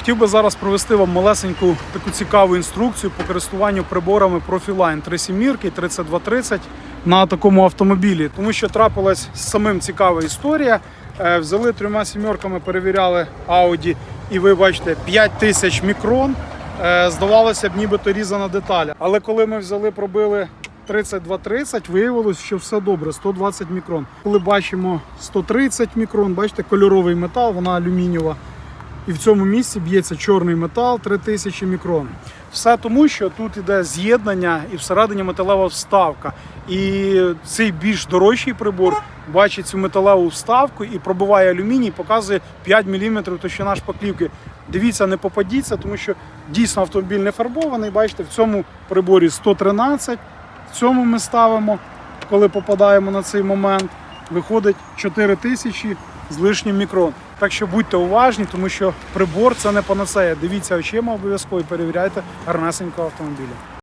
Хотів би зараз провести вам малесеньку таку цікаву інструкцію по користуванню приборами Profiline 3 сімірки і 3230 на такому автомобілі, тому що трапилась самим цікава історія. Е, Взяли трьома сімерками, перевіряли Audi, і ви бачите 5000 мікрон. Е, Здавалося б, нібито різана деталь. Але коли ми взяли, пробили 3230, виявилось, що все добре, 120 мікрон. Коли бачимо 130 мікрон, бачите, кольоровий метал, вона алюмінієва. І в цьому місці б'ється чорний метал 3000 мікрон. Все тому, що тут іде з'єднання і всередині металева вставка. І цей більш дорожчий прибор бачить цю металеву вставку і пробиває алюміній, показує 5 мм товщина шпаклівки. Дивіться, не попадіться, тому що дійсно автомобіль не фарбований. Бачите, в цьому приборі 113. В цьому ми ставимо, коли попадаємо на цей момент, виходить 4000 з лишнім мікрон. Так що будьте уважні, тому що прибор це не панацея. Дивіться очима обов'язково і перевіряйте гарнесенького автомобіля.